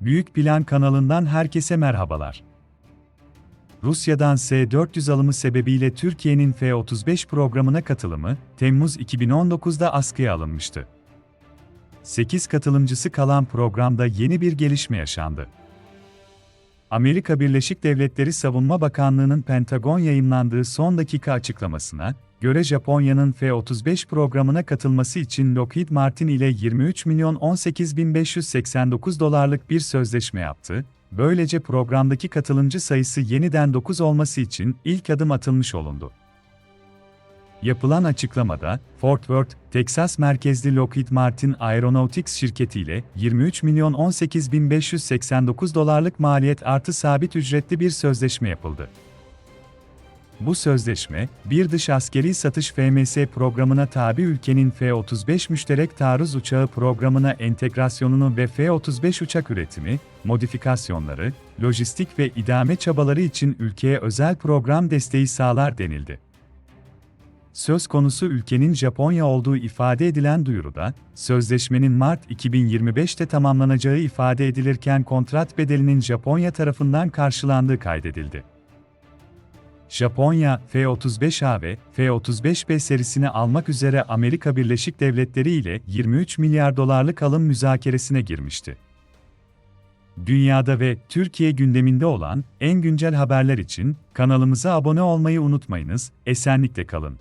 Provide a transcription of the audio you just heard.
Büyük Plan kanalından herkese merhabalar. Rusya'dan S-400 alımı sebebiyle Türkiye'nin F-35 programına katılımı, Temmuz 2019'da askıya alınmıştı. 8 katılımcısı kalan programda yeni bir gelişme yaşandı. Amerika Birleşik Devletleri Savunma Bakanlığı'nın Pentagon yayınlandığı son dakika açıklamasına göre Japonya'nın F-35 programına katılması için Lockheed Martin ile 23 milyon 18 bin 589 dolarlık bir sözleşme yaptı. Böylece programdaki katılımcı sayısı yeniden 9 olması için ilk adım atılmış olundu. Yapılan açıklamada, Fort Worth, Texas merkezli Lockheed Martin Aeronautics şirketiyle 23 milyon 18 bin 589 dolarlık maliyet artı sabit ücretli bir sözleşme yapıldı. Bu sözleşme, bir dış askeri satış FMS programına tabi ülkenin F-35 müşterek taarruz uçağı programına entegrasyonunu ve F-35 uçak üretimi, modifikasyonları, lojistik ve idame çabaları için ülkeye özel program desteği sağlar denildi. Söz konusu ülkenin Japonya olduğu ifade edilen duyuruda, sözleşmenin Mart 2025'te tamamlanacağı ifade edilirken kontrat bedelinin Japonya tarafından karşılandığı kaydedildi. Japonya, F-35A ve F-35B serisini almak üzere Amerika Birleşik Devletleri ile 23 milyar dolarlık alım müzakeresine girmişti. Dünyada ve Türkiye gündeminde olan en güncel haberler için kanalımıza abone olmayı unutmayınız, esenlikle kalın.